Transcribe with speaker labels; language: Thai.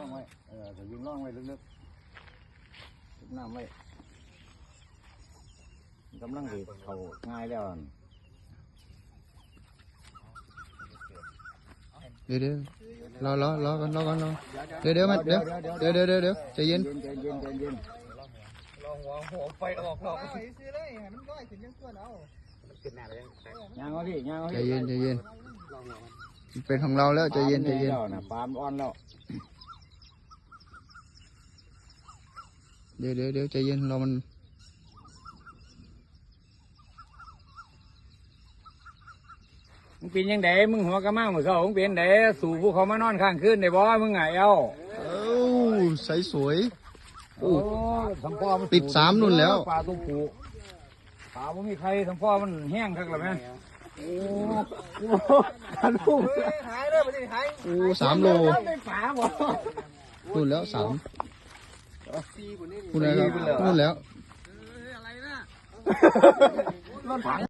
Speaker 1: ร่องไว้ เออจะยิงร่องไว้ลึกๆลึกน้ำไว้กำลังสิเขาง่ายแล้วอั่น
Speaker 2: เดี๋ยวเดี๋ยวรอรอรอกันรอกันรอเดี๋ยวเดี๋ยวมาเดี๋ยวเดี๋ยวเดี๋ยวเดี๋ยวเดี๋ยวใจเย็น
Speaker 1: ใจเย็นใจเย็น
Speaker 3: ลองหัวหัวไฟออกหรอก
Speaker 4: ซื้อเลยให้มันร้อยขึ้นยังส่วนเอา
Speaker 3: ขึ้นหน้าเลย
Speaker 1: ย่างเอาพี่ย่างเอา
Speaker 2: ใจ
Speaker 1: พี่
Speaker 2: เย็นใจเย็นมันเป็นของเราแล้วใจเย็นใจเย็น
Speaker 1: ปลามัแล้วนะปลามนอ่อนแล้ว
Speaker 2: เดี๋ยวเดี๋ยวเดี๋ยวใจเย็นรอมัน
Speaker 3: มึงเป็นยังไงมึงหัวกระมังมือเขามึงเป็นไงสู่พวกเขามานอนข้างคืนได้บ่มึงไงเอ้า
Speaker 2: เอ้าใสสวย
Speaker 3: โอ้ทำพ่อมัน
Speaker 2: ติดสามนุ่นแล้ว
Speaker 3: ปลาตัวผูปลาไม่มีใครทำพ่อมันแห้งคักแล้วแม่โอ้โหปลาลูก
Speaker 4: หายเลยไปดิหาย
Speaker 2: โอ้สามโล
Speaker 3: ได้ปลาบ่
Speaker 2: นู่นแล้วสาม นู่นแล้วครับนู่นแล้ว